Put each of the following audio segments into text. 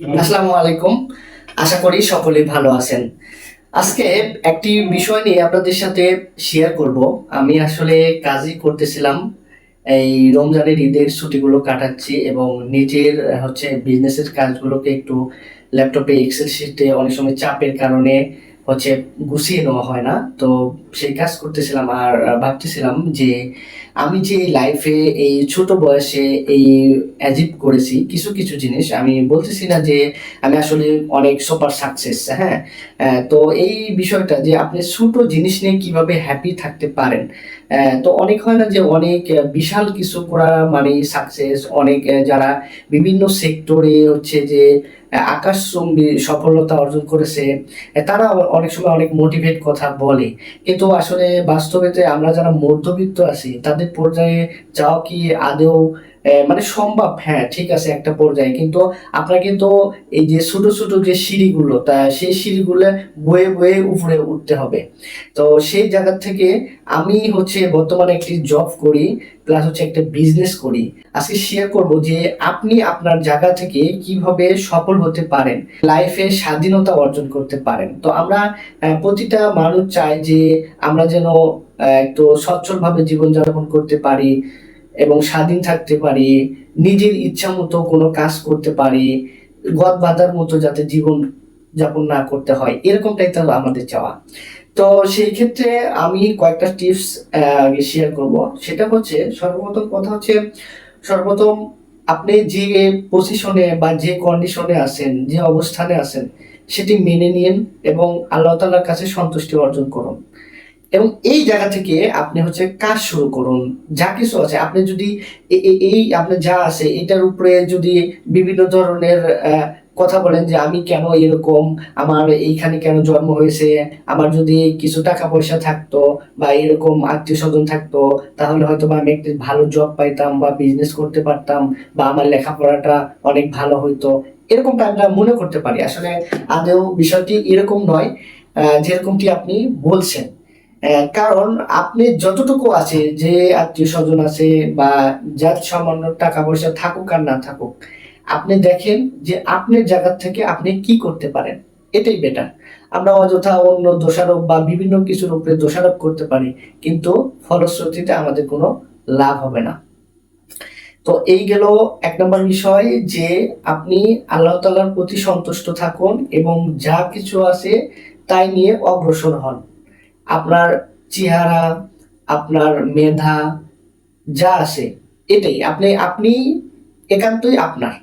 আসসালামু আলাইকুম। আশা করি সকলে ভালো আছেন। আজকে একটি বিষয় নিয়ে আপনাদের সাথে শেয়ার করব। আমি আসলে কাজই করতেছিলাম, এই রমজানের ঈদের ছুটিগুলো কাটাচ্ছি এবং নিজের, হচ্ছে বিজনেসের কাজগুলোকে একটু ল্যাপটপে এক্সেল শিটে অনেক সময় চাপের কারণে হচ্ছে গুছিয়ে নেওয়া হয় না। তো সেই কাজ করতেছিলাম আর ভাবতেছিলাম যে আমি যে লাইফে এই ছোট বয়সে এই অ্যাচিভ করেছি কিছু কিছু জিনিস, আমি বলতেছি না যে আমি আসলে অনেক সুপার সাকসেস হ্যাঁ? তো এই বিষয়টা যে আপনি ছোট জিনিস নিয়ে কীভাবে হ্যাপি থাকতে পারেন তো অনেক হয় না যে অনেক বিশাল কিছু করা মানে সাকসেস অনেক যারা বিভিন্ন সেক্টরে হচ্ছে যে আকাশচুম্বী সফলতা অর্জন করেছে। তারা অনেক সময় অনেক মোটিভেট কথা বলে। কিন্তু আসলে বাস্তবেতে আমরা যারা মধ্যবিত্ত আছি, তাদের পর্যায়ে যাও কি আদৌ মানে সম্ভব হ্যাঁ ঠিক আছে, একটা পর্যায়ে। কিন্তু আপনার কিন্তু এই যে ছোট ছোট যে সিঁড়িগুলো, তা সেই সিঁড়িগুলো বয়ে বয়ে উপরে উঠতে হবে। তো সেই জায়গা থেকে আমি হচ্ছে বর্তমানে একটি জব করি প্লাস হচ্ছে একটা বিজনেস করি। আজকে শেয়ার করব যে আপনি আপনার জায়গা থেকে কীভাবে সফল হতে পারেন লাইফে স্বাধীনতা অর্জন করতে পারেন। তো আমরা প্রতিটা মানুষ চাই যে আমরা যেন একটু সচ্ছলভাবে জীবনযাপন করতে পারি এবং স্বাধীন থাকতে পারি, নিজের ইচ্ছা মতো কোনো কাজ করতে পারি, গদ বাঁধার মতো যাতে জীবন যাপন না করতে হয়, এরকমটাই তো আমাদের চাওয়া। তো সেই ক্ষেত্রে আমি কয়েকটা টিপস শেয়ার করব। সেটা হচ্ছে, সর্বপ্রথম কথা হচ্ছে, সর্বপ্রথম আপনি যে পজিশনে বা যে কন্ডিশনে আছেন, যে অবস্থানে আছেন, সেটি মেনে নিন এবং আল্লাহ তাআলার কাছে সন্তুষ্টি অর্জন করুন। এবং এই জায়গা থেকে আপনি হচ্ছে কাজ শুরু করুন। যা কিছু আছে, আপনি যদি এই আপনার যা আছে, এটার উপরে যদি বিভিন্ন ধরনের কথা বলেন যে আমি কেন এরকম, আমার এইখানে কেন জন্ম হয়েছে, আমার যদি কিছু টাকা পয়সা থাকতো বা এরকম আত্মীয় স্বজন থাকতো, তাহলে হয়তো বা আমি একটি ভালো জব পাইতাম বা বিজনেস করতে পারতাম বা আমার লেখাপড়াটা অনেক ভালো হইতো। এরকমটা আমরা মনে করতে পারি। আসলে আদৌ বিষয়টি এরকম নয় যেরকমটি আপনি বলছেন। কারণ আপনি যতটুকু আছে, যে আত্মীয় স্বজন আছে বা যার সামান্য টাকা পয়সা থাকুক আর না থাকুক, আপনি দেখেন যে আপনার জায়গা থেকে আপনি কি করতে পারেন। এটাই বেটার আমরা অযথা অন্য দোষারোপ বা বিভিন্ন কিছুর উপরে দোষারোপ করতে পারি, কিন্তু ফলশ্রুতিতে আমাদের কোনো লাভ হবে না। তো এই গেল এক নম্বর বিষয়, যে আপনি আল্লাহ তাআলার প্রতি সন্তুষ্ট থাকুন এবং যা কিছু আছে তাই নিয়ে অগ্রসর হন। আপনার চেহারা, আপনার মেধা, যা আছে, এটাই। আপনি আপনি একান্তই আপনার।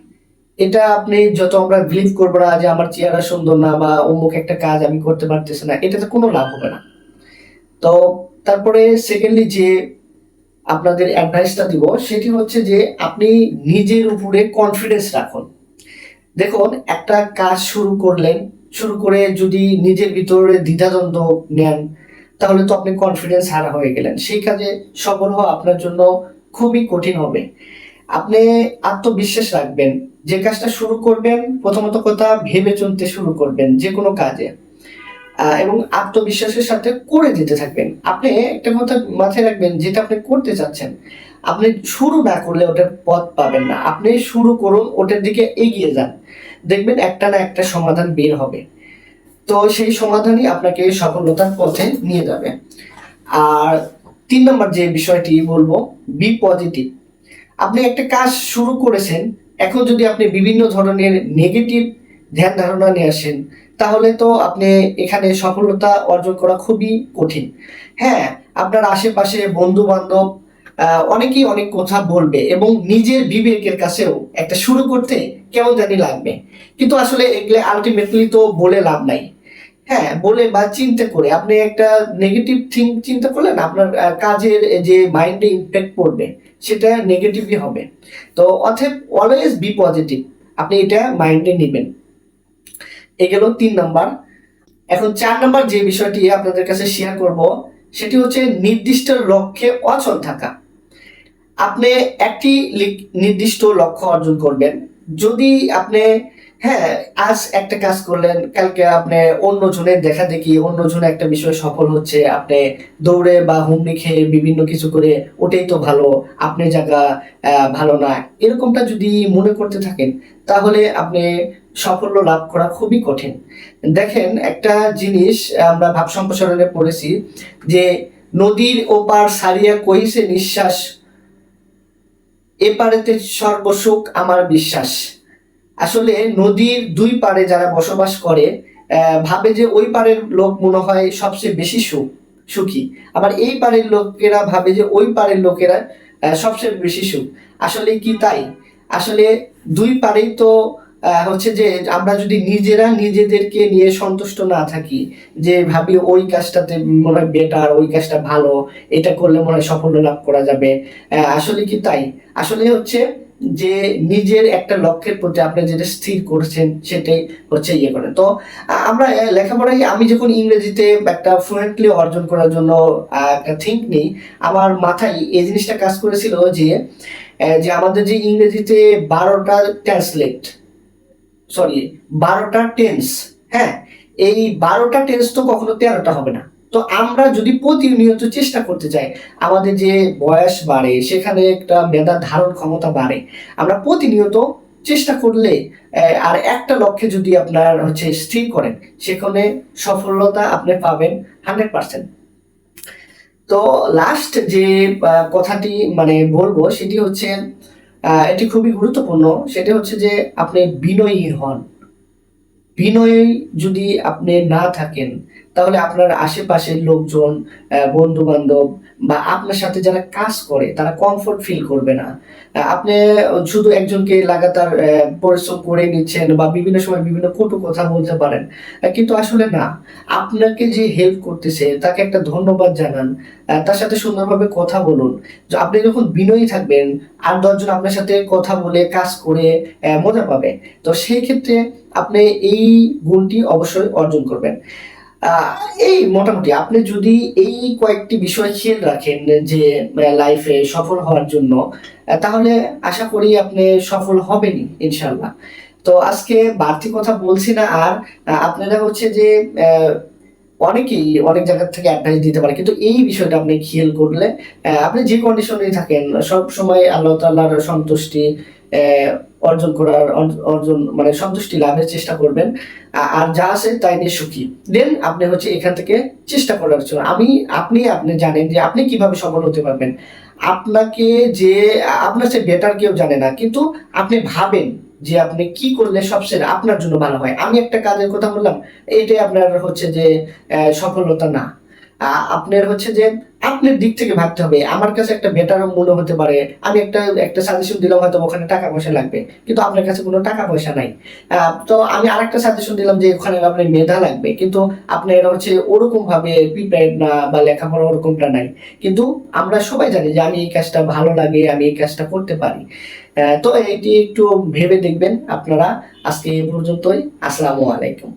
এটা আপনি যত আমরা বিলিভ করব না যে আমার চেহারা সুন্দর না বা অমুক একটা কাজ আমি করতে পারতেছি না, এটাতে কোনো লাভ হবে না। তো তারপরে সেকেন্ডলি যে আপনাদের অ্যাডভাইসটা দিব, সেটি হচ্ছে যে আপনি নিজের উপরে কনফিডেন্স রাখুন। দেখুন, একটা কাজ শুরু করলেন, শুরু করে যদি নিজের ভিতরে দ্বিধাদ্বন্দ্ব নেন তাহলে তো আপনি কনফিডেন্স হারা হয়ে গেলেন। সেই কাজে সফল হওয়া আপনার জন্য খুবই কঠিন হবে। আপনি আত্মবিশ্বাস রাখবেন। যে কাজটা শুরু করবেন, প্রথমত কথা ভেবে চলতে শুরু করবেন যে কোনো কাজে। এবং আত্মবিশ্বাসের সাথে করে যেতে থাকবেন। আপনি একটা কথা মাথায় রাখবেন, যেটা আপনি করতে চাচ্ছেন, আপনি শুরু না করলে ওটার পথ পাবেন না। আপনি শুরু করুন, ওটার দিকে এগিয়ে যান। দেখবেন একটা না একটা সমাধান বের হবে। তো সেই সমাধানই আপনাকে সফলতার পথে নিয়ে যাবে। আর তিন নম্বর যে বিষয়টি বলব বি পজিটিভ আপনি একটা কাজ শুরু করেছেন, এখন যদি আপনি বিভিন্ন ধরনের নেগেটিভ ধ্যান ধারণা নিয়ে আসেন, তাহলে তো আপনি এখানে সফলতা অর্জন করা খুবই কঠিন। হ্যাঁ আপনার আশেপাশে বন্ধু বান্ধব অনেকেই অনেক কথা বলবে এবং নিজের বিবেকের কাছেও একটা শুরু করতে কেমন জানি লাগবে। কিন্তু আসলে এগুলো আলটিমেটলি তো বলে লাভ নাই। হ্যাঁ বলে বা চিন্তা করে, আপনি একটা নেগেটিভ থিং চিন্তা করলেন, আপনার কাজের যে মাইন্ডে ইম্প্যাক্ট পড়বে, সেটা নেগেটিভই হবে। তো অতএব অলওয়েজ বি পজিটিভ আপনি এটা মাইন্ডে নেবেন। এ গেল তিন নাম্বার। এখন চার নাম্বার যে বিষয়টি আপনাদের কাছে শেয়ার করব, সেটি হচ্ছে নির্দিষ্ট লক্ষ্যে অচল থাকা। আপনি একটি নির্দিষ্ট লক্ষ্য অর্জন করবেন। যদি আপনি হ্যাঁ আজ একটা কাজ করলেন, কালকে আপনি অন্য জনের দেখা দেখি অন্য জন একটা বিষয়ে সফল হচ্ছে, আপনি দৌড়ে বা হুমড়ি খেয়ে বিভিন্ন কিছু করে ওটাই তো ভালো আপনি জায়গা ভালো না। এরকমটা যদি মনে করতে থাকেন, তাহলে আপনি সাফল্য লাভ করা খুবই কঠিন। দেখেন, একটা জিনিস আমরা ভাব সম্প্রসারণে পড়েছি, যে নদীর ওপার সারিয়া কইছে নিঃশ্বাস, এপারেতে সর্বসুখ আমার বিশ্বাস। আসলে নদীর দুই পারে যারা বসবাস করে ভাবে যে ওই পারের লোক মনে হয় সবচেয়ে বেশি সুখ সুখী। আবার এই পারের লোকেরা ভাবে যে ওই পারের লোকেরা সবচেয়ে বেশি সুখ। আসলে কি তাই? আসলে দুই পারেই তো হচ্ছে যে আমরা যদি নিজেরা নিজেদেরকে নিয়ে সন্তুষ্ট না থাকি, যে ভাবি ওই কাজটাতে মনে হয় বেটার ওই কাজটা ভালো, এটা করলে মনে হয় সাফল্য লাভ করা যাবে আসলে কি তাই? আসলে হচ্ছে যে নিজের একটা লক্ষ্যের প্রতি আপনি যেটা স্থির করছেন সেটাই হচ্ছে ইয়ে করেন। তো আমরা আহ, লেখাপড়ায় আমি যখন ইংরেজিতে একটা ফ্লুয়েন্টলি অর্জন করার জন্য একটা থিঙ্ক নিই আমার মাথায় এই জিনিসটা কাজ করেছিল যে যে আমাদের যে ইংরেজিতে বারোটা ট্রান্সলেট সরি বারোটা টেন্স হ্যাঁ এই বারোটা টেন্স তো কখনো তেরোটা হবে না। তো আমরা যদি প্রতিনিয়ত চেষ্টা করতে চাই, আমাদের যে বয়স বাড়ে, সেখানে একটা মেধা ধারণ ক্ষমতা বাড়ে, আমরা প্রতিনিয়ত চেষ্টা করলে আর একটা লক্ষ্যে যদি আপনার হচ্ছে স্থির করেন, সেখানে সফলতা আপনি পাবেন হান্ড্রেড পার্সেন্ট। তো লাস্ট যে কথাটি মানে বলব, সেটি হচ্ছে এটি খুবই গুরুত্বপূর্ণ, সেটা হচ্ছে যে আপনি বিনয়ী হন। বিনয়ী যদি আপনি না থাকেন তাহলে আপনার আশেপাশের লোকজন বন্ধু বান্ধব বা আপনার সাথে যারা কাজ করে, তারা কমফোর্ট ফিল করবে না। আপনি শুধু একজনকে লাগাতার পরিশ্রম করে নিচ্ছেন বা বিভিন্ন সময় বিভিন্ন কটু কথা বলতে পারেন কিন্তু আসলে না। আপনাকে যে হেল্প করতেছে, তাকে একটা ধন্যবাদ জানান। তার সাথে সুন্দরভাবে কথা বলুন। আপনি যখন বিনয়ী থাকবেন, আর দশজন আপনার সাথে কথা বলে, কাজ করে মজা পাবে। তো সেই ক্ষেত্রে আপনি এই গুণটি অবশ্যই অর্জন করবেন। এই মোটামুটি আপনি যদি এই কয়েকটি বিষয় খেয়াল রাখেন যে লাইফে সফল হওয়ার জন্য তাহলে আশা করি আপনি সফল হবেনই ইনশাল্লাহ তো আজকে বাড়তি কথা বলছি না, আর আপনারা হচ্ছে যে অনেকেই অনেক জায়গা থেকে অ্যাডভাইস দিতে পারে, কিন্তু এই বিষয়টা আপনি খেয়াল করলে আপনি যে কন্ডিশনে থাকেন সব সময় আল্লাহ তাআলার সন্তুষ্টি অর্জন করার অর্জন মানে সন্তুষ্টি লাভের চেষ্টা করবেন। আর যা আছে তাই নিয়ে সুখী। দেন আপনি হচ্ছে এখান থেকে চেষ্টা করার জন্য, আমি, আপনি আপনি জানেন যে আপনি কীভাবে সফল হতে পারবেন। আপনাকে যে, আপনার সে বেটার কেউ জানে না, কিন্তু আপনি ভাবেন যে আপনি কি করলে সবচেয়ে আপনার জন্য ভালো হয়। আমি একটা কাজের কথা বললাম এটাই আপনার হচ্ছে যে সফলতা না। আপনার হচ্ছে যে আপনার দিক থেকে ভাবতে হবে, আমার কাছে একটা বেটার মনে হতে পারে, আমি একটা একটা সাজেশন দিলাম হয়তো ওখানে টাকা পয়সা লাগবে, কিন্তু আপনার কাছে কোনো টাকা পয়সা নাই। তো আমি আরেকটা সাজেশন দিলাম যে ওখানে আপনার মেধা লাগবে, কিন্তু আপনার হচ্ছে ওরকম ভাবে প্রিপেয়ার্ড না বা লেখাপড়া ওরকমটা নাই। কিন্তু আমরা সবাই জানি যে আমি এই কাজটা ভালো লাগে, আমি এই কাজটা করতে পারি। তো এটি একটু ভেবে দেখবেন আপনারা, আজকে এই পর্যন্তই, আসসালামু আলাইকুম।